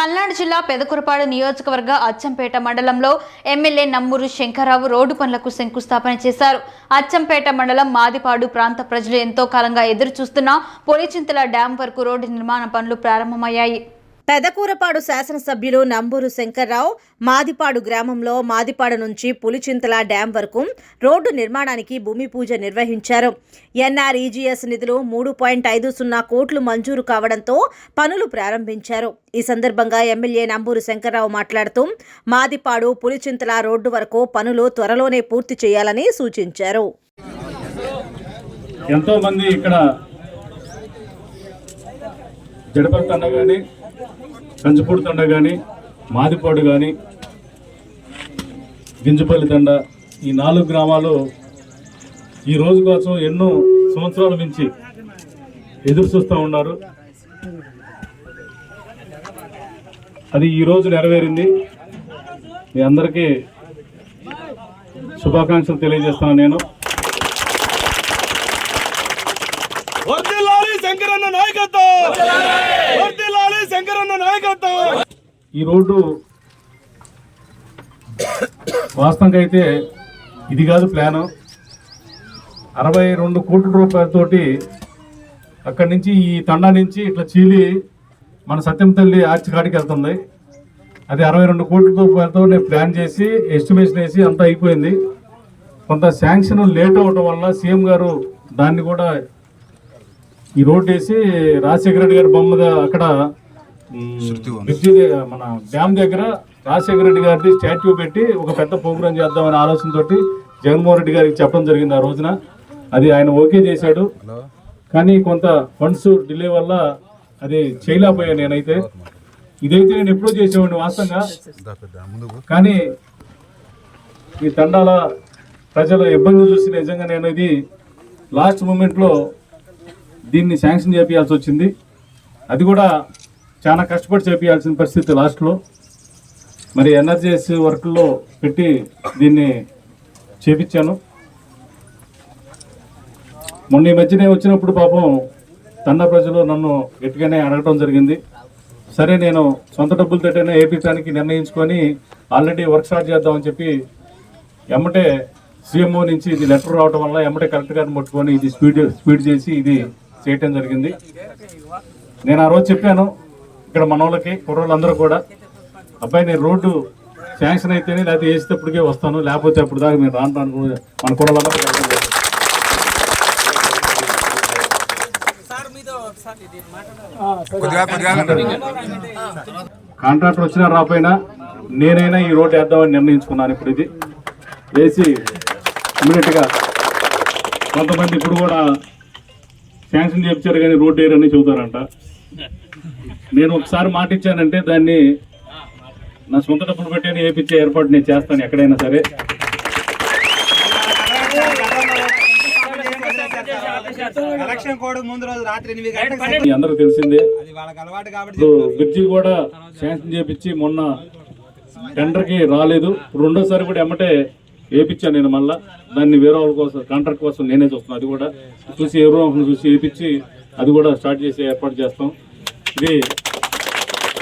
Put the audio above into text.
పల్నాడు జిల్లా పెదకురపాడు నియోజకవర్గ అచ్చంపేట మండలంలో ఎమ్మెల్యే నమ్మూరు శంకరరావు రోడ్డు పనులకు శంకుస్థాపన చేశారు. అచ్చంపేట మండలం మాదిపాడు ప్రాంత ప్రజలు ఎంతో కాలంగా ఎదురు చూస్తున్న పొలిచింతల డ్యాం వరకు రోడ్డు నిర్మాణ పనులు ప్రారంభమయ్యాయి. పెదకూరపాడు శాసనసభ్యులు నంబూరు శంకర్రావు మాదిపాడు గ్రామంలో మాదిపాడు నుంచి పులిచింతల డ్యాం వరకు రోడ్డు నిర్మాణానికి భూమి పూజ నిర్వహించారు. ఎన్ఆర్ఈజీఎస్ నిధులు మూడు పాయింట్ ఐదు సున్నా కోట్లు మంజూరు కావడంతో పనులు ప్రారంభించారు. ఈ సందర్భంగా ఎమ్మెల్యే నంబూరు శంకర్రావు మాట్లాడుతూ మాదిపాడు పులిచింతల రోడ్డు వరకు పనులు త్వరలోనే పూర్తి చేయాలని సూచించారు. ఎంతో మంది ఇక్కడ జడపల్ తండ కానీ కంచుపూడి తండ కానీ మాదిపాడు కానీ గింజపల్లి తండ ఈ నాలుగు గ్రామాలు ఈ రోజు కోసం ఎన్నో సంవత్సరాల నుంచి ఎదురు చూస్తూ ఉన్నారు. అది ఈ రోజు నెరవేరింది. మీ అందరికీ శుభాకాంక్షలు తెలియజేస్తాను నేను. శంకరన్న నాయకత్వం! శంకరన్న నాయకత్వం! ఈ రోడ్డు వాస్తవంగా అయితే ఇది కాదు ప్లాను. అరవై రెండు కోట్ల రూపాయలతోటి అక్కడి నుంచి ఈ తండా నుంచి ఇట్లా చీలి మన సత్యం తల్లి ఆర్చి కాడికి వెళ్తుంది. అది అరవై రెండు కోట్ల రూపాయలతో నేను ప్లాన్ చేసి ఎస్టిమేషన్ వేసి అంతా అయిపోయింది. కొంత శాంక్షన్ లేట్ అవ్వడం వల్ల సీఎం గారు దాన్ని కూడా ఈ రోడ్ వేసి రాజశేఖర రెడ్డి గారి బొమ్మ అక్కడ బ్రిడ్జి ద- మన డ్యామ్ దగ్గర రాజశేఖర రెడ్డి గారి స్టాచ్యూ పెట్టి ఒక పెద్ద ప్రోగ్రాం చేద్దామనే ఆలోచనతోటి జగన్మోహన్ రెడ్డి గారికి చెప్పడం జరిగింది ఆ రోజున. అది ఆయన ఓకే చేశాడు. కానీ కొంత ఫండ్స్ డిలే వల్ల అది చేయలేకపోయాను నేనైతే. ఇదైతే నేను ఎప్పుడో చేసేవాడిని వాస్తవంగా. కానీ ఈ తండాల ప్రజల ఇబ్బంది చూసి నిజంగా నేను ఇది లాస్ట్ మూమెంట్లో దీన్ని శాంక్షన్ చేపించాల్సి వచ్చింది. అది కూడా చాలా కష్టపడి చేపించాల్సిన పరిస్థితి లాస్ట్లో. మరి ఎన్ఆర్జీఎస్ వర్క్లో పెట్టి దీన్ని చేపించాను మొన్న ఈ మధ్యనే వచ్చినప్పుడు పాపం తండా ప్రజలు నన్ను గట్టిగానే అడగటం జరిగింది. సరే నేను సొంత డబ్బులతోటైనా వేయించడానికి నిర్ణయించుకొని ఆల్రెడీ వర్క్ స్టార్ట్ చేద్దామని చెప్పి ఎమ్మటే సీఎంఓ నుంచి ఇది లెటర్ రావడం వల్ల ఎమ్మటే కలెక్టర్ గారిని పట్టుకొని ఇది స్పీడ్ స్పీడ్ చేసి ఇది చేయటం జరిగింది. నేను ఆ రోజు చెప్పాను ఇక్కడ మన వాళ్ళకి కుర్రోళ్ళందరూ కూడా అబ్బాయి నేను రోడ్డు శాంక్షన్ అయితేనే లేకపోతే వేసేటప్పటికే వస్తాను లేకపోతే అప్పుడు దాకా నేను రాను రాను మన కుర్రోళ్ళందరూ. కాంట్రాక్టర్ వచ్చినా రాపోయినా నేనైనా ఈ రోడ్డు వేద్దామని నిర్ణయించుకున్నాను ఇప్పుడు ఇది. వేసి ఇమీడియట్గా కొంతమంది ఇప్పుడు కూడా శాంక్షన్ చేయించారు కానీ రోడ్డు వేయరని చెబుతారంట నేను ఒకసారి మాట ఇచ్చానంటే దాన్ని నా సొంత డబ్బులు పెట్టి వేయించే ఏర్పాటు నేను చేస్తాను ఎక్కడైనా సరే. ఎలక్షన్ కోడ్ ముందు రోజు రాత్రి ఎనిమిది గంటలకు మీ అందరూ తెలిసిందే. బ్రిడ్జి కూడా శాంక్షన్ చేపించి మొన్న టెండర్కి రాలేదు. రెండోసారి కూడా ఎమ్మటే వేయించాను నేను మళ్ళా. దాన్ని వేరే వాళ్ళ కోసం కాంట్రాక్ట్ కోసం నేనే చూస్తాను అది కూడా చూసి ఎవరో చూసి వేయించి అది కూడా స్టార్ట్ చేసి ఏర్పాటు చేస్తాం. ఇది